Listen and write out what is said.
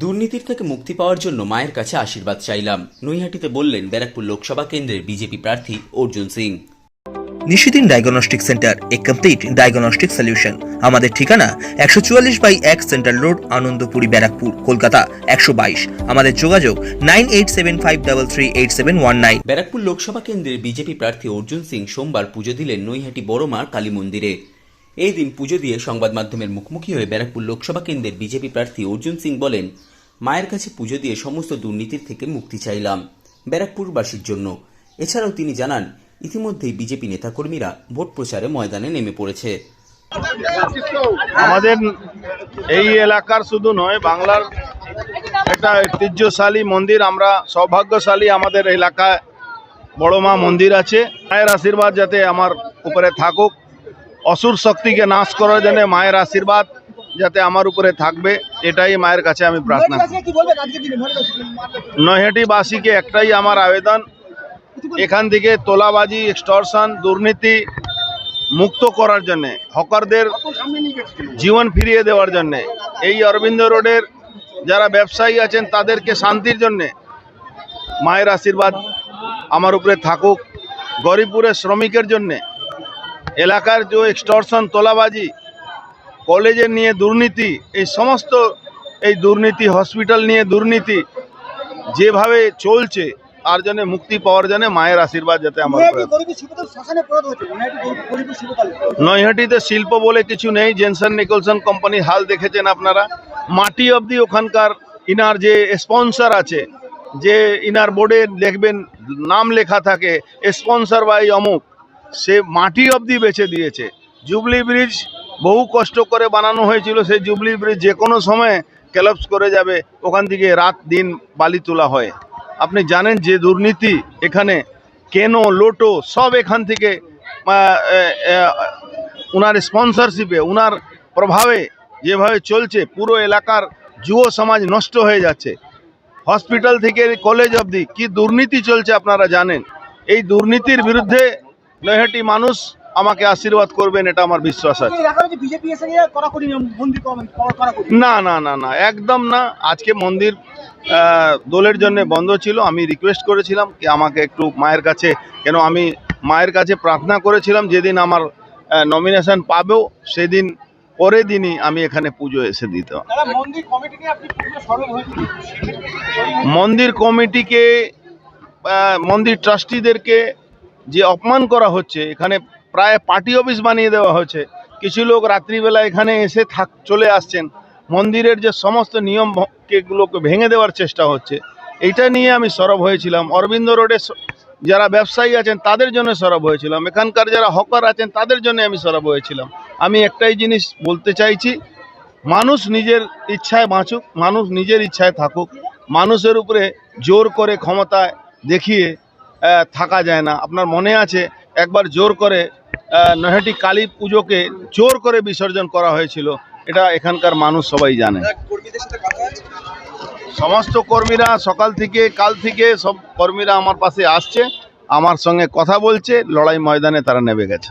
দুর্নীতির থেকে মুক্তি পাওয়ার জন্য মায়ের কাছে আশীর্বাদ চাইলাম। নৈহাটিতে বললেন ব্যারাকপুর লোকসভা কেন্দ্রের বিজেপি প্রার্থী অর্জুন সিং। নিশিদিন ডায়াগনস্টিক সেন্টার এ কমপ্লিট ডায়াগনস্টিক সলিউশন আমাদের ঠিকানা একশো চুয়াল্লিশ বাই এক সেন্ট্রাল রোড আনন্দপুরি ব্যারাকপুর কলকাতা একশো বাইশ। আমাদের যোগাযোগ nine eight seven five double three eight seven one nine. Barrackpore Lok Sabha কেন্দ্রের বিজেপি প্রার্থী অর্জুন সিং সোমবার পুজো দিলেন নৈহাটি বড়মার কালী মন্দিরে। এই দিন পুজো দিয়ে সংবাদ মাধ্যমের মুখোমুখি হয়ে ব্যারাকপুর লোকসভা কেন্দ্রের বিজেপি প্রার্থী অর্জুন সিং বলেন, মায়ের কাছে পুজো দিয়ে সমস্ত দুর্নীতির থেকে মুক্তি চাইলাম ব্যারাকপুরবাসীর জন্য। এছাড়াও তিনি জানান, ইতিমধ্যেই বিজেপি নেতাকর্মীরা ভোট প্রচারে ময়দানে নেমে পড়েছে। আমাদের এই এলাকার শুধু নয়, বাংলার একটা ঐতিহ্যশালী মন্দির, আমরা সৌভাগ্যশালী আমাদের এলাকায় বড় মা মন্দির আছে। মায়ের আশীর্বাদ যাতে আমার উপরে থাকুক। অসুর শক্তিকে নাশ করার জন্য মায়ের আশীর্বাদ যাতে আমার উপরে থাকবে এটাই মায়ের কাছে আমি প্রার্থনা নৈহাটিবাসীকে একটাই আমার আবেদন এখান থেকে তোলাবাজি এক্সটর্শন দুর্নীতি মুক্ত করার জন্য হকারদের জীবন ফিরিয়ে দেওয়ার জন্য এই অরবিন্দ রোডের যারা ব্যবসায়ী আছেন তাদেরকে শান্তির জন্যে মায়ের আশীর্বাদ আমার উপরে থাকুক গরিবপুরের শ্রমিকের জন্যে এলাকার যে এক্সটর্শন তোলাবাজি কলেজের নিয়ে দুর্নীতি এই সমস্ত এই দুর্নীতি হসপিটাল নিয়ে দুর্নীতি যেভাবে চলছে তার জন্য মুক্তি পাওয়ার জন্য মায়ের আশীর্বাদ যাতে আমার নৈহাটিতে শিল্প বলে কিছু নেই জেনসন নিকলসন কোম্পানি হাল দেখেছেন আপনারা। মাটি অবধি ওখানকার ইনার যে স্পন্সর আছে যে ইনার বোর্ডে দেখবেন নাম লেখা থাকে স্পন্সর বাই অমুক। সে মাটি অবধি বেছে দিয়েছে। জুবলি ব্রিজ বহু কষ্ট করে বানানো হয়েছিল সেই জুবলি ব্রিজ যে কোনো সময় ক্যালাপস করে যাবে, ওখান থেকে রাত দিন বালি তোলা হয়। আপনি জানেন যে দুর্নীতি এখানে কেন, লোটো সব এখান থেকে ওনার স্পন্সরশিপে উনার প্রভাবে যেভাবে চলছে, পুরো এলাকার যুব সমাজ নষ্ট হয়ে যাচ্ছে। হসপিটাল থেকে কলেজ অবধি কি দুর্নীতি চলছে আপনারা জানেন? এই দুর্নীতির বিরুদ্ধে নৈহাটি মানুষ আমাকে আশীর্বাদ করবেন এটা আমার বিশ্বাস আছে। কড়াকড়ি না না না না একদম না। আজকে মন্দির দোলের জন্য বন্ধ ছিল আমি রিকোয়েস্ট করেছিলাম কি আমাকে একটু মায়ের কাছে কেন আমি মায়ের কাছে প্রার্থনা করেছিলাম যেদিন আমার নমিনেশন পাবেও সেদিন পরের দিনই আমি এখানে পুজো এসে দিতে। মন্দির কমিটিকে মন্দির ট্রাস্টিদেরকে যে অপমান করা হচ্ছে, এখানে প্রায় পার্টি অফিস বানিয়ে দেওয়া হচ্ছে কিছু লোক রাত্রিবেলা এখানে এসে থাক, চলে আসছেন। মন্দিরের যে সমস্ত নিয়ম কেগুলোকে ভেঙে দেওয়ার চেষ্টা হচ্ছে। এইটা নিয়ে আমি সরব হয়েছিলাম। অরবিন্দ রোডে যারা ব্যবসায়ী আছেন, তাদের জন্য সরব হয়েছিলাম। এখানকার যারা হকার আছেন, তাদের জন্য আমি সরব হয়েছিলাম। আমি একটাই জিনিস বলতে চাইছি, মানুষ নিজের ইচ্ছায় বাঁচুক, মানুষ নিজের ইচ্ছায় থাকুক। মানুষের উপরে জোর করে ক্ষমতায় দেখিয়ে থাকা যায় না। আপনার মনে আছে একবার জোর করে নৈহাটি কালী পুজোকে জোর করে বিসর্জন করা হয়েছিল এটা এখানকার মানুষ সবাই জানে। সমস্ত কর্মীরা সকাল থেকে কাল থেকে সব কর্মীরা আমার পাশে আসছে আমার সঙ্গে কথা বলছে লড়াই ময়দানে তারা নেমে গেছে।